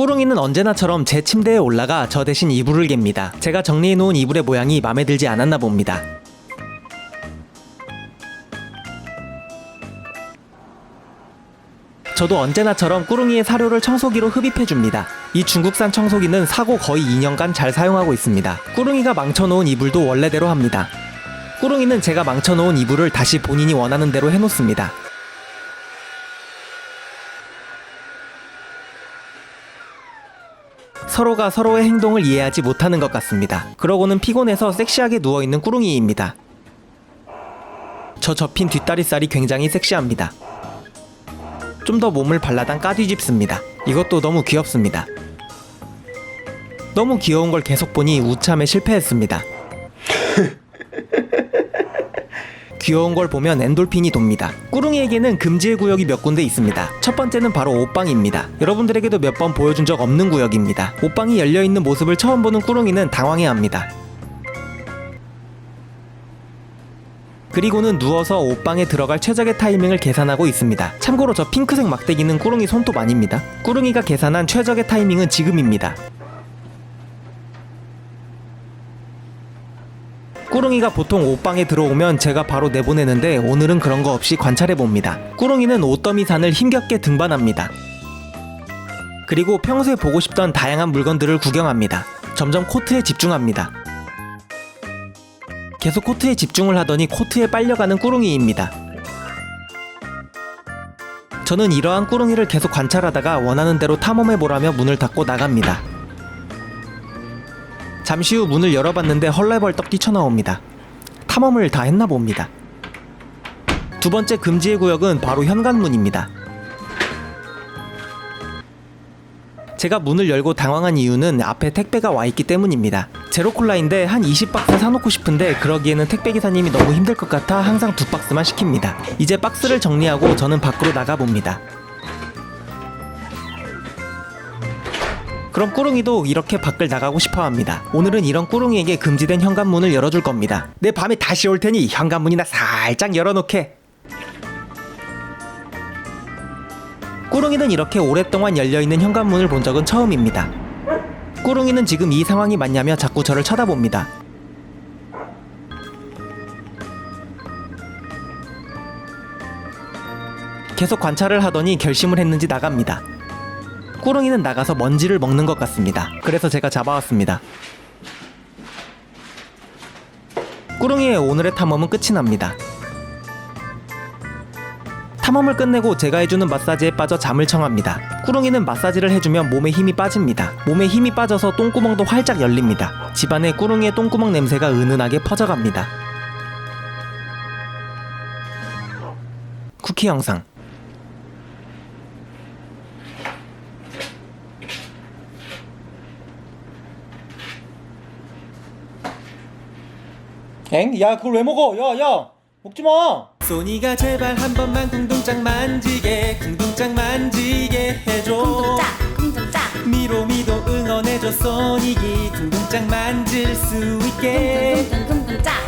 꾸릉이는 언제나처럼 제 침대에 올라가 저 대신 이불을 갭니다. 제가 정리해놓은 이불의 모양이 마음에 들지 않았나 봅니다. 저도 언제나처럼 꾸릉이의 사료를 청소기로 흡입해줍니다. 이 중국산 청소기는 사고 거의 2년간 잘 사용하고 있습니다. 꾸릉이가 망쳐놓은 이불도 원래대로 합니다. 꾸릉이는 제가 망쳐놓은 이불을 다시 본인이 원하는 대로 해놓습니다. 서로가 서로의 행동을 이해하지 못하는 것 같습니다. 그러고는 피곤해서 섹시하게 누워있는 꾸릉이입니다. 저 접힌 뒷다리살이 굉장히 섹시합니다. 좀 더 몸을 발라당 까뒤집습니다. 이것도 너무 귀엽습니다. 너무 귀여운 걸 계속 보니 우참에 실패했습니다. 귀여운 걸 보면 엔돌핀이 돕니다. 꾸릉이에게는 금지의 구역이 몇 군데 있습니다. 첫 번째는 바로 옷방입니다. 여러분들에게도 몇 번 보여준 적 없는 구역입니다. 옷방이 열려 있는 모습을 처음 보는 꾸릉이는 당황해합니다. 그리고는 누워서 옷방에 들어갈 최적의 타이밍을 계산하고 있습니다. 참고로 저 핑크색 막대기는 꾸릉이 손톱 아닙니다. 꾸릉이가 계산한 최적의 타이밍은 지금입니다. 꾸릉이가 보통 옷방에 들어오면 제가 바로 내보내는데 오늘은 그런 거 없이 관찰해 봅니다. 꾸릉이는 옷더미 산을 힘겹게 등반합니다. 그리고 평소에 보고 싶던 다양한 물건들을 구경합니다. 점점 코트에 집중합니다. 계속 코트에 집중을 하더니 코트에 빨려가는 꾸릉이입니다. 저는 이러한 꾸릉이를 계속 관찰하다가 원하는 대로 탐험해보라며 문을 닫고 나갑니다. 잠시 후 문을 열어봤는데 헐레벌떡 뛰쳐나옵니다. 탐험을 다 했나 봅니다. 두 번째 금지의 구역은 바로 현관문입니다. 제가 문을 열고 당황한 이유는 앞에 택배가 와 있기 때문입니다. 제로콜라인데 한 20박스 사놓고 싶은데 그러기에는 택배 기사님이 너무 힘들 것 같아 항상 두 박스만 시킵니다. 이제 박스를 정리하고 저는 밖으로 나가 봅니다. 그럼 꾸릉이도 이렇게 밖을 나가고 싶어 합니다. 오늘은 이런 꾸릉이에게 금지된 현관문을 열어줄 겁니다. 내 밤에 다시 올 테니 현관문이나 살짝 열어놓게. 꾸릉이는 이렇게 오랫동안 열려있는 현관문을 본 적은 처음입니다. 꾸릉이는 지금 이 상황이 맞냐며 자꾸 저를 쳐다봅니다. 계속 관찰을 하더니 결심을 했는지 나갑니다. 꾸릉이는 나가서 먼지를 먹는 것 같습니다. 그래서 제가 잡아왔습니다. 꾸릉이의 오늘의 탐험은 끝이 납니다. 탐험을 끝내고 제가 해주는 마사지에 빠져 잠을 청합니다. 꾸릉이는 마사지를 해주면 몸에 힘이 빠집니다. 몸에 힘이 빠져서 똥구멍도 활짝 열립니다. 집안에 꾸릉이의 똥구멍 냄새가 은은하게 퍼져갑니다. 쿠키 영상 엥? 야 그걸 왜 먹어? 야 야! 먹지 마! 소니가 제발 한 번만 궁둥짝 만지게 궁둥짝 만지게 해줘 쿵둥짝 쿵둥짝 미로미도 응원해줘 소닉이 궁둥짝 만질 수 있게